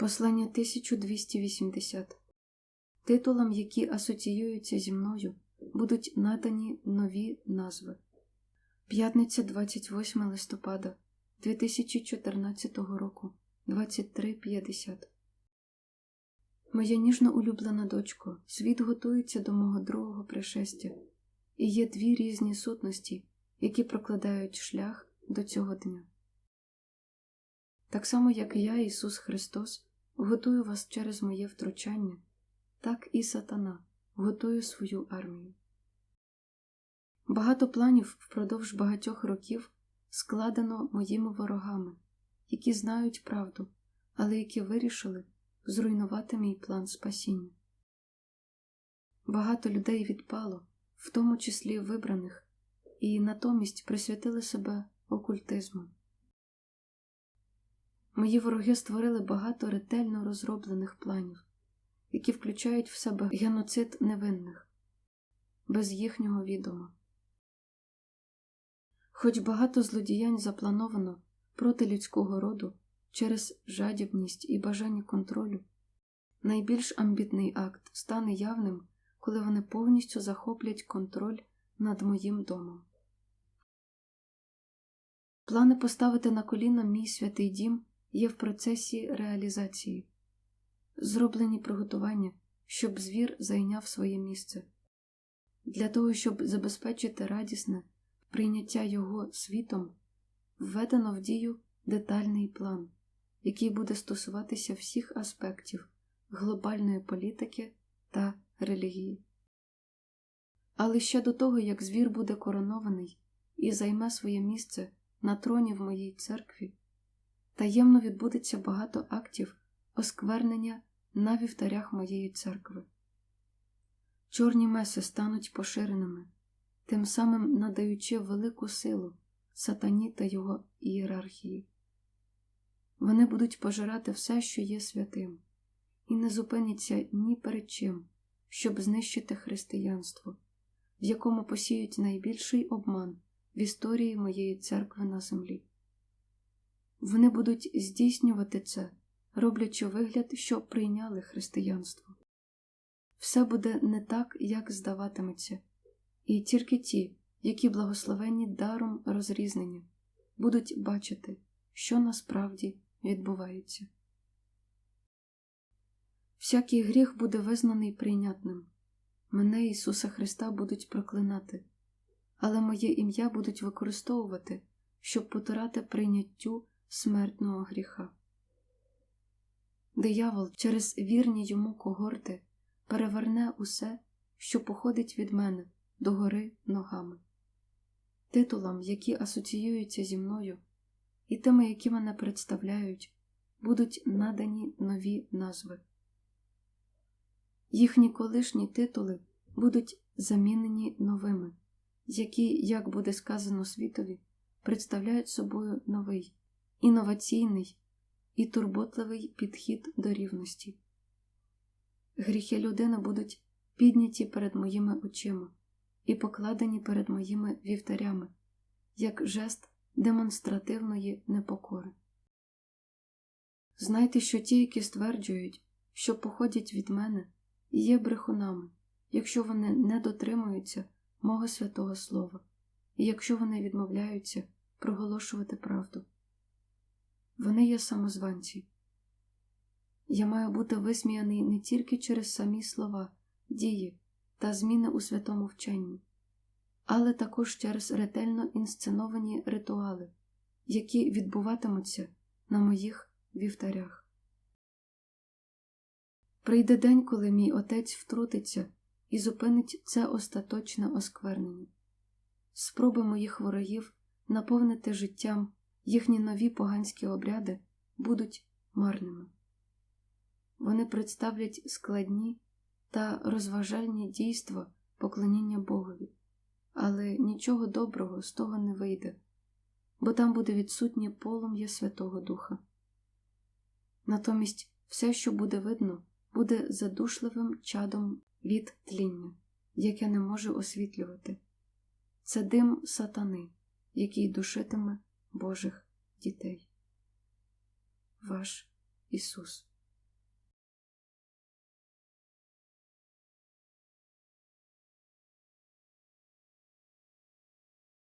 Послання 1280 Титулам, які асоціюються зі мною, будуть надані нові назви. П'ятниця 28 листопада 2014 року 23.50 Моя ніжно улюблена дочко, світ готується до мого другого пришестя, і є дві різні сутності, які прокладають шлях до цього дня. Так само, як і я, Ісус Христос, готую вас через моє втручання, так і сатана готує свою армію. Багато планів впродовж багатьох років складено моїми ворогами, які знають правду, але які вирішили зруйнувати мій план спасіння. Багато людей відпало, в тому числі вибраних, і натомість присвятили себе окультизму. Мої вороги створили багато ретельно розроблених планів, які включають в себе геноцид невинних, без їхнього відома. Хоч багато злодіянь заплановано проти людського роду через жадібність і бажання контролю, найбільш амбітний акт стане явним, коли вони повністю захоплять контроль над моїм домом. Плани поставити на коліна мій святий дім є в процесі реалізації, зроблені приготування, щоб звір зайняв своє місце. Для того, щоб забезпечити радісне прийняття його світом, введено в дію детальний план, який буде стосуватися всіх аспектів глобальної політики та релігії. Але ще до того, як звір буде коронований і займе своє місце на троні в моїй церкві, таємно відбудеться багато актів осквернення на вівтарях моєї церкви. Чорні меси стануть поширеними, тим самим надаючи велику силу сатані та його ієрархії. Вони будуть пожирати все, що є святим, і не зупиняться ні перед чим, щоб знищити християнство, в якому посіють найбільший обман в історії моєї церкви на землі. Вони будуть здійснювати це, роблячи вигляд, що прийняли християнство. Все буде не так, як здаватиметься, і тільки ті, які благословенні даром розрізнення, будуть бачити, що насправді відбувається. Всякий гріх буде визнаний прийнятним. Мене Ісуса Христа будуть проклинати, але моє ім'я будуть використовувати, щоб потирати прийняттю смертного гріха. Диявол через вірні йому когорти переверне усе, що походить від мене догори ногами, титулам, які асоціюються зі мною, і тими, які мене представляють, будуть надані нові назви. Їхні колишні титули будуть замінені новими, які, як буде сказано світові, представляють собою новий, інноваційний і турботливий підхід до рівності. Гріхи людини будуть підняті перед моїми очима і покладені перед моїми вівтарями, як жест демонстративної непокори. Знайте, що ті, які стверджують, що походять від мене, є брехунами, якщо вони не дотримуються мого святого Слова, і якщо вони відмовляються проголошувати правду. Вони є самозванці. Я маю бути висміяний не тільки через самі слова, дії та зміни у святому вченні, але також через ретельно інсценовані ритуали, які відбуватимуться на моїх вівтарях. Прийде день, коли мій отець втрутиться і зупинить це остаточне осквернення. Спроби моїх ворогів наповнити життям їхні нові поганські обряди будуть марними. Вони представлять складні та розважальні дійства поклоніння Богові, але нічого доброго з того не вийде, бо там буде відсутнє полум'я Святого Духа. Натомість все, що буде видно, буде задушливим чадом від тління, яке не може освітлювати. Це дим сатани, який душитиме Божих дітей. Ваш Ісус.